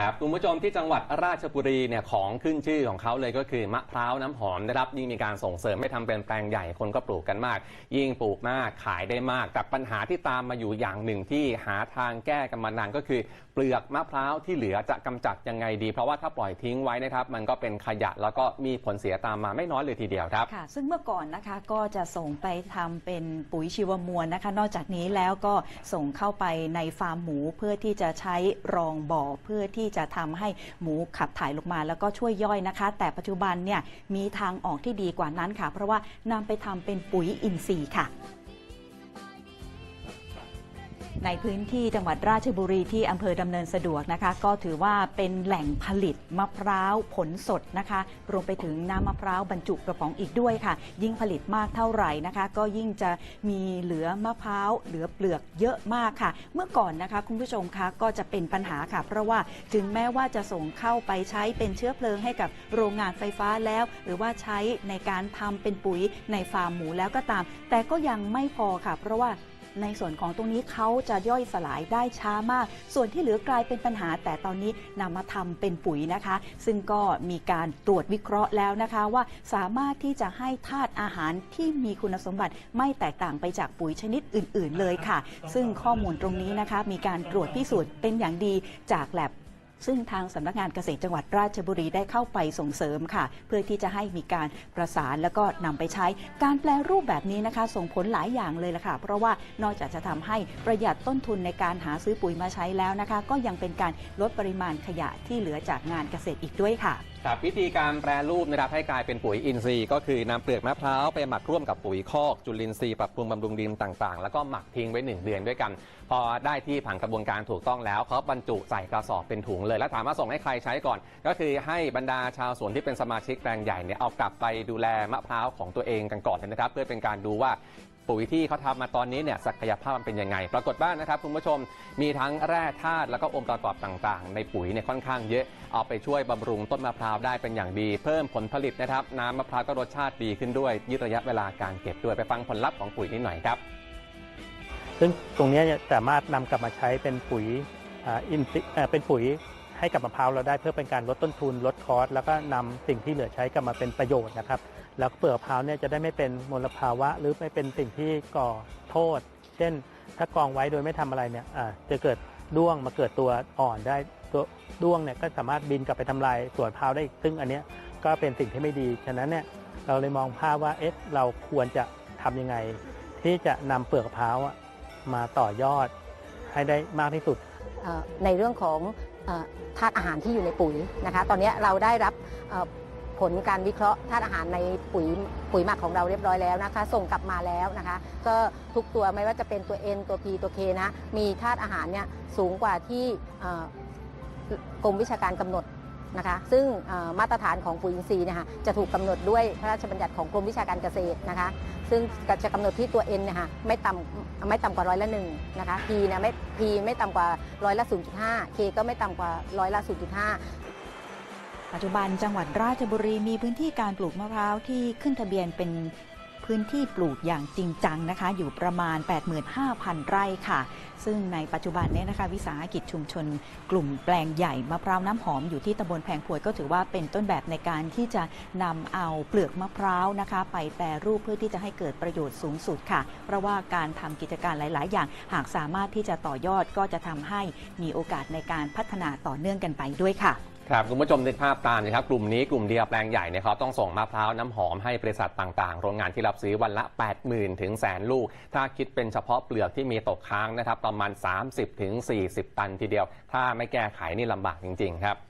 ครับคุณผู้ชมที่จังหวัดราชบุรีเนี่ยของขึ้นชื่อของเขาเลยก็คือมะพร้าวน้ำหอมนะครับยิ่งมีการส่งเสริมให้ทำเป็นแปลงใหญ่คนก็ปลูกกันมาก ยิ่งปลูกมากขายได้มากแต่ปัญหาที่ตามมาอยู่อย่างหนึ่งที่หาทางแก้กันมานานก็คือ เปลือกมะพร้าวที่เหลือจะกำจัดยังไงดี เพราะว่าถ้าปล่อยทิ้งไว้นะครับ มันก็เป็นขยะแล้วก็มีผลเสียตามมาไม่น้อยเลยทีเดียวครับค่ะซึ่งเมื่อก่อนนะคะก็จะส่งไปทำเป็นปุ๋ยชีวมวลนะคะ นอกจากนี้แล้วก็ส่งเข้าไปในฟาร์มหมูเพื่อที่จะใช้รองบ่อเพื่อที่จะทำให้หมูขับถ่ายลงมา แล้วก็ช่วยย่อยนะคะ แต่ปัจจุบันเนี่ยมีทางออกที่ดีกว่านั้นค่ะ เพราะว่านำไปทำเป็นปุ๋ยอินทรีย์ค่ะ ในพื้นที่จังหวัดราชบุรีที่อำเภอดำเนินสะดวกนะคะ ก็ถือว่าเป็นแหล่งผลิตมะพร้าวผลสดนะคะ รวมไปถึงน้ำมะพร้าวบรรจุกระป๋องอีกด้วยค่ะ ยิ่งผลิตมากเท่าไหร่นะคะ ก็ยิ่งจะมีเหลือมะพร้าวเหลือเปลือกเยอะมากค่ะ เมื่อก่อนนะคะ คุณผู้ชมคะก็จะเป็นปัญหาค่ะ เพราะว่าถึงแม้ว่าจะส่งเข้าไปใช้เป็นเชื้อเพลิงให้กับโรงงานไฟฟ้าแล้ว หรือว่าใช้ในการทำเป็นปุ๋ยในฟาร์มหมูแล้วก็ตาม แต่ก็ยังไม่พอค่ะ เพราะว่า ในส่วนของตรงนี้เขาจะย่อยสลายได้ช้ามาก ส่วนที่เหลือกลายเป็นปัญหา แต่ตอนนี้นำมาทำเป็นปุ๋ยนะคะ ซึ่งก็มีการตรวจวิเคราะห์แล้วนะคะ ว่าสามารถที่จะให้ธาตุอาหารที่มีคุณสมบัติไม่แตกต่างไปจากปุ๋ยชนิดอื่น ๆ เลยค่ะ ซึ่งข้อมูลตรงนี้นะคะ มีการตรวจพิสูจน์เป็นอย่างดีจากแลบ ซึ่งทางสำนักงานเกษตรจังหวัดราชบุรีได้เข้าไปส่งเสริมค่ะ เพื่อที่จะให้มีการประสานแล้วก็นำไปใช้การแปลรูปแบบนี้นะคะ ส่งผลหลายอย่างเลยละค่ะ เพราะว่านอกจากจะทำให้ประหยัดต้นทุนในการหาซื้อปุ๋ยมาใช้แล้วนะคะ ก็ยังเป็นการลดปริมาณขยะที่เหลือจากงานเกษตรอีกด้วยค่ะครับวิธีการแปรรูปนะครับให้กลายเป็นปุ๋ยอินทรีย์ก็คือนำเปลือกมะพร้าวไปหมักร่วมกับปุ๋ยคอกจุลินทรีย์ปรับปรุงบำรุงดินต่างๆ แล้วก็หมักทิ้งไว้ 1 เดือนด้วยกัน พอได้ที่ผ่านกระบวนการถูกต้องแล้วเขาบรรจุใส่กระสอบเป็นถุงเลย แล้วถามว่าส่งให้ใครใช้ก่อน ก็คือให้บรรดาชาวสวนที่เป็นสมาชิกแปลงใหญ่เนี่ยเอากลับไปดูแลมะพร้าวของตัวเองกันก่อนเลยนะครับ เพื่อเป็นการดูว่า ปุ๋ยที่เขาทำมาตอนนี้เนี่ยศักยภาพมันเป็นยังไง ปรากฏว่านนะครับคุณผู้ชมมีทั้งแร่ธาตุแล้วก็องค์ประกอบต่างๆ ในปุ๋ยเนี่ยค่อนข้างเยอะเอาไปช่วยบำรุงต้นมะพร้าวได้เป็นอย่างดี เพิ่มผลผลิตนะครับน้ำมะพร้าวก็รสชาติดีขึ้นด้วยยืดระยะเวลาการเก็บด้วยไปฟังผลลัพธ์ของปุ๋ยนิดหน่อยครับ ซึ่งตรงนี้สามารถนำกลับมาใช้เป็นปุ๋ยอินเป็นปุ๋ย ให้กับมะพร้าวเราได้เพื่อเป็นการลดต้นทุนลดคอสแล้วก็นำสิ่งที่เหลือใช้กลับมาเป็นประโยชน์นะครับ แล้วเปลือกมะพร้าวเนี่ยจะได้ไม่เป็นมลภาวะ หรือไม่เป็นสิ่งที่ก่อโทษ เช่น ถ้ากองไว้โดยไม่ทำอะไรเนี่ยจะเกิดด้วงมาเกิดตัวอ่อนได้ตัวด้วงเนี่ยก็สามารถบินกลับไปทำลายสวนมะพร้าวได้อีกซึ่งอันเนี้ยก็เป็นสิ่งที่ไม่ดี ฉะนั้นเนี่ยเราเลยมองภาพว่าเอ๊ะเราควรจะทำยังไง ที่จะนำเปลือกมะพร้าวมาต่อยอดให้ได้มากที่สุด ในเรื่องของ ธาตุอาหารที่อยู่ในปุ๋ยนะคะ ตอนนี้เราได้รับผลการวิเคราะห์ธาตุอาหารในปุ๋ยปุ๋ยหมักของเราเรียบร้อยแล้วนะคะ ส่งกลับมาแล้วนะคะ ก็ทุกตัวไม่ว่าจะเป็นตัว N ตัว P ตัว K นะ มีธาตุอาหารเนี่ยสูงกว่าที่กรมวิชาการกำหนด นะคะซึ่งมาตรฐานของปุ๋ยอินทรีย์นยคะจะถูกกำหนดด้วยพระราชบัญญัติของกรมวิชาการเกษตรนะคะซึ่งจะกำหนดที่ตัว N เนี่ยค่ะไม่ต่ำไม่ต่ำกว่าร้อยละหนึ่งนะคะ P นะไม่ P ไม่ต่ำกว่าร้อยละ 0.5 K ก็ไม่ต่ำกว่าร้อยละ 0.5ปัจจุบันจังหวัดราชบุรีมีพื้นที่การปลูกมะพร้าวที่ขึ้นทะเบียนเป็น พื้นที่ปลูกอย่างจริงจังนะคะ อยู่ประมาณ 85,000 ไร่ค่ะ ซึ่งในปัจจุบันเนี้นะคะ วิสาหกิจชุมชน กลุ่มแปลงใหญ่มะพร้าวน้ำหอมอยู่ที่ตำบลแพงพวยก็ถือว่าเป็นต้นแบบในการที่จะนำเอาเปลือกมะพร้าวนะคะ ไปแปรรูปเพื่อที่จะให้เกิดประโยชน์สูงสุดค่ะ เพราะว่าการทำกิจการหลาย ๆ อย่าง หากสามารถที่จะต่อยอดก็จะทำให้มีโอกาสในการพัฒนาต่อเนื่องกันไปด้วยค่ะ ครับคุณผู้ชมนึกภาพตามนะครับกลุ่มนี้กลุ่มเดียวแปลงใหญ่เนี่ยเขาต้องส่งมะพร้าวน้ำหอมให้บริษัทต่างๆ โรงงานที่รับซื้อวันละ 80,000 ถึงแสนลูก ถ้าคิดเป็นเฉพาะเปลือกที่มีตกค้างนะครับประมาณ 30-40 ตันทีเดียว ถ้าไม่แก้ไขนี่ลำบากจริง ๆ ครับ